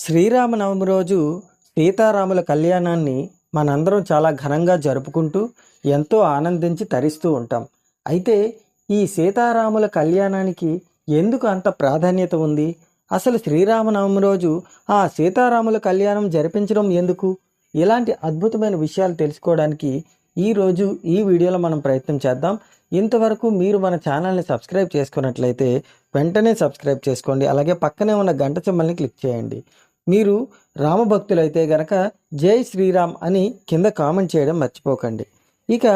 శ్రీరామనవమి రోజు సీతారాముల కళ్యాణాన్ని మనందరం చాలా ఘనంగా జరుపుకుంటూ ఎంతో ఆనందించి తరిస్తూ ఉంటాం. అయితే ఈ సీతారాముల కళ్యాణానికి ఎందుకు అంత ప్రాధాన్యత ఉంది? అసలు శ్రీరామనవమి రోజు ఆ సీతారాముల కళ్యాణం జరిపించడం ఎందుకు? ఇలాంటి అద్భుతమైన విషయాలు తెలుసుకోవడానికి ఈ రోజు ఈ వీడియోలో మనం ప్రయత్నం చేద్దాం. ఇంతవరకు మీరు మన ఛానల్ని సబ్స్క్రైబ్ చేసుకున్నట్లయితే వెంటనే సబ్స్క్రైబ్ చేసుకోండి. అలాగే పక్కనే ఉన్న గంట చిమ్మల్ని క్లిక్ చేయండి. మీరు రామభక్తులైతే గనక జై శ్రీరామ్ అని కింద కామెంట్ చేయడం మర్చిపోకండి. ఇక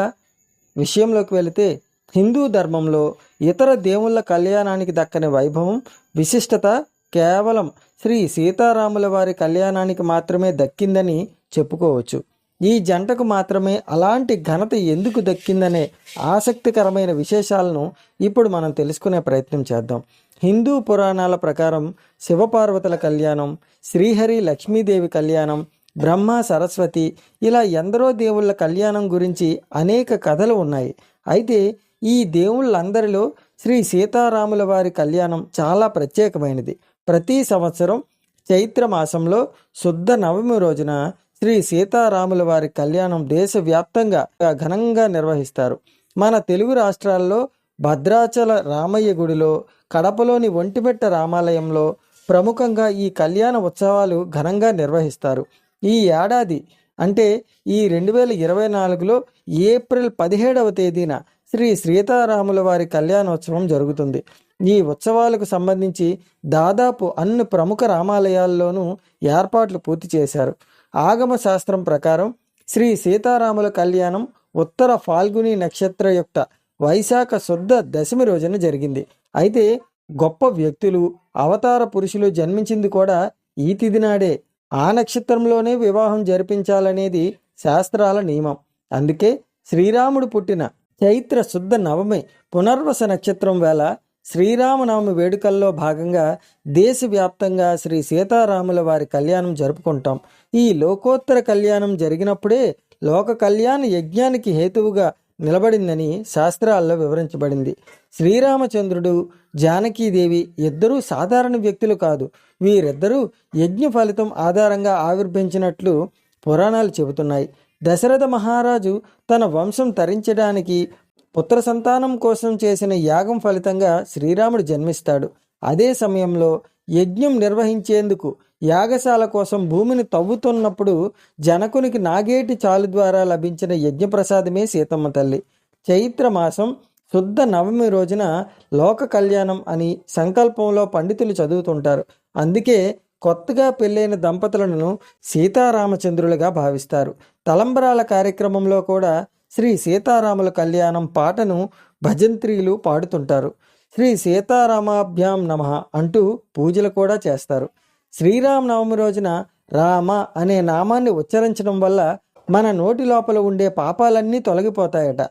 విషయంలోకి వెళితే హిందూ ధర్మంలో ఇతర దేవుళ్ళ కళ్యాణానికి దక్కని వైభవం విశిష్టత కేవలం శ్రీ సీతారాముల వారి కళ్యాణానికి మాత్రమే దక్కిందని చెప్పుకోవచ్చు. ఈ జంటకు మాత్రమే అలాంటి ఘనత ఎందుకు దక్కిందనే ఆసక్తికరమైన విశేషాలను ఇప్పుడు మనం తెలుసుకునే ప్రయత్నం చేద్దాం. హిందూ పురాణాల ప్రకారం శివపార్వతుల కళ్యాణం శ్రీహరి లక్ష్మీదేవి కళ్యాణం బ్రహ్మ సరస్వతి ఇలా ఎందరో దేవుళ్ళ కళ్యాణం గురించి అనేక కథలు ఉన్నాయి. అయితే ఈ దేవుళ్ళందరిలో శ్రీ సీతారాముల వారి కళ్యాణం చాలా ప్రత్యేకమైనది. ప్రతి సంవత్సరం చైత్ర మాసంలో శుద్ధ నవమి రోజున శ్రీ సీతారాముల వారి కళ్యాణం దేశవ్యాప్తంగా ఘనంగా నిర్వహిస్తారు. మన తెలుగు రాష్ట్రాల్లో భద్రాచల రామయ్య గుడిలో కడపలోని ఒంటిమెట్ట రామాలయంలో ప్రముఖంగా ఈ కళ్యాణ ఉత్సవాలు ఘనంగా నిర్వహిస్తారు. ఈ ఏడాది అంటే ఈ రెండు వేల ఇరవై నాలుగులో ఏప్రిల్ పదిహేడవ తేదీన శ్రీ సీతారాముల వారి కళ్యాణోత్సవం జరుగుతుంది. ఈ ఉత్సవాలకు సంబంధించి దాదాపు అన్ని ప్రముఖ రామాలయాల్లోనూ ఏర్పాట్లు పూర్తి చేశారు. ఆగమ శాస్త్రం ప్రకారం శ్రీ సీతారాముల కళ్యాణం ఉత్తర ఫాల్గుని నక్షత్రయుక్త వైశాఖ శుద్ధ దశమి రోజున జరిగింది. అయితే గొప్ప వ్యక్తులు అవతార పురుషులు జన్మించింది కూడా ఈ తిదినాడే ఆ నక్షత్రంలోనే వివాహం జరిపించాలనేది శాస్త్రాల నియమం. అందుకే శ్రీరాముడు పుట్టిన చైత్ర శుద్ధ నవమి పునర్వస నక్షత్రం వేళ శ్రీరామనవమి వేడుకల్లో భాగంగా దేశవ్యాప్తంగా శ్రీ సీతారాముల వారి కళ్యాణం జరుపుకుంటాం. ఈ లోకోత్తర కళ్యాణం జరిగినప్పుడే లోక కళ్యాణ యజ్ఞానికి హేతువుగా నిలబడిందని శాస్త్రాల్లో వివరించబడింది. శ్రీరామచంద్రుడు జానకీదేవి ఇద్దరూ సాధారణ వ్యక్తులు కాదు. వీరిద్దరూ యజ్ఞ ఫలితం ఆధారంగా ఆవిర్భించినట్లు పురాణాలు చెబుతున్నాయి. దశరథ మహారాజు తన వంశం తరించడానికి పుత్ర సంతానం కోసం చేసిన యాగం ఫలితంగా శ్రీరాముడు జన్మిస్తాడు. అదే సమయంలో యజ్ఞం నిర్వహించేందుకు యాగశాల కోసం భూమిని తవ్వుతున్నప్పుడు జనకునికి నాగేటి చాలు ద్వారా లభించిన యజ్ఞప్రసాదమే సీతమ్మ తల్లి. చైత్ర మాసం శుద్ధ నవమి రోజున లోక కళ్యాణం అని సంకల్పంలో పండితులు చదువుతుంటారు. అందుకే కొత్తగా పెళ్ళైన దంపతులను సీతారామచంద్రులుగా భావిస్తారు. తలంబరాల కార్యక్రమంలో కూడా శ్రీ సీతారాముల కళ్యాణం పాటను భజంత్రీలు పాడుతుంటారు. శ్రీ సీతారామాభ్యాం నమ అంటూ పూజలు కూడా చేస్తారు. శ్రీరామనవమి రోజున రామ అనే నామాన్ని ఉచ్చరించడం వల్ల మన నోటి లోపల ఉండే పాపాలన్నీ తొలగిపోతాయట.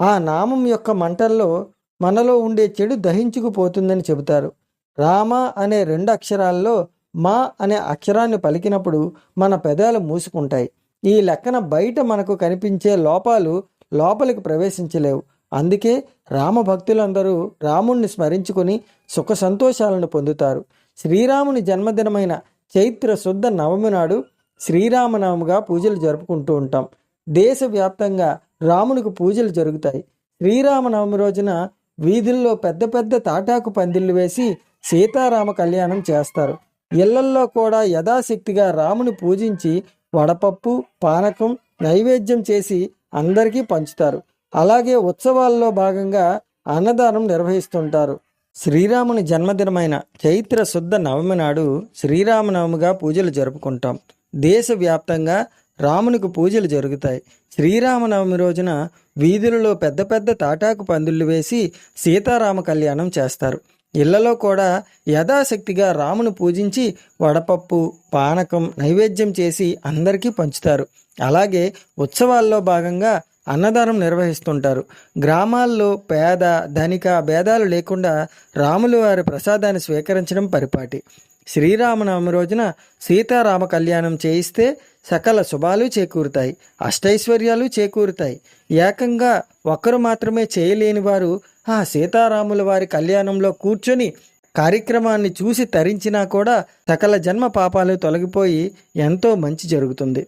ఆ నామం యొక్క మంటల్లో మనలో ఉండే చెడు దహించుకుపోతుందని చెబుతారు. రామ అనే రెండు అక్షరాల్లో మా అనే అక్షరాన్ని పలికినప్పుడు మన పెదాలు మూసుకుంటాయి. ఈ లెక్కన బయట మనకు కనిపించే లోపాలు లోపలికి ప్రవేశించలేవు. అందుకే రామ భక్తులందరూ రాముణ్ణి స్మరించుకొని సుఖ సంతోషాలను పొందుతారు. శ్రీరాముని జన్మదినమైన చైత్ర శుద్ధ నవమి నాడు శ్రీరామనవమిగా పూజలు జరుపుకుంటూ ఉంటాం. దేశవ్యాప్తంగా రామునికి పూజలు జరుగుతాయి. శ్రీరామనవమి రోజున వీధుల్లో పెద్ద పెద్ద తాటాకు పందిళ్ళు వేసి సీతారామ కళ్యాణం చేస్తారు. ఇళ్ళల్లో కూడా యథాశక్తిగా రాముని పూజించి వడపప్పు పానకం నైవేద్యం చేసి అందరికీ పంచుతారు. అలాగే ఉత్సవాల్లో భాగంగా అన్నదానం నిర్వహిస్తుంటారు. శ్రీరాముని జన్మదినమైన చైత్ర శుద్ధ నవమి నాడు శ్రీరామనవమిగా పూజలు జరుపుకుంటాం. దేశవ్యాప్తంగా రామునికి పూజలు జరుగుతాయి. శ్రీరామనవమి రోజున వీధులలో పెద్ద పెద్ద తాటాకు పందులు వేసి సీతారామ కళ్యాణం చేస్తారు. ఇళ్ళలో కూడా యథాశక్తిగా రామును పూజించి వడపప్పు పానకం నైవేద్యం చేసి అందరికీ పంచుతారు. అలాగే ఉత్సవాల్లో భాగంగా అన్నదానం నిర్వహిస్తుంటారు. గ్రామాల్లో పేద ధనిక భేదాలు లేకుండా రాములు వారి ప్రసాదాన్ని స్వీకరించడం పరిపాటి. శ్రీరామనవమి రోజున సీతారామ కళ్యాణం చేయిస్తే సకల శుభాలు చేకూరుతాయి అష్టైశ్వర్యాలు చేకూరుతాయి. ఏకంగా ఒక్కరు మాత్రమే చేయలేని వారు ఆ సీతారాముల వారి కళ్యాణంలో కూర్చొని కార్యక్రమాన్ని చూసి తరించినా కూడా సకల జన్మ పాపాలు తొలగిపోయి ఎంతో మంచి జరుగుతుంది.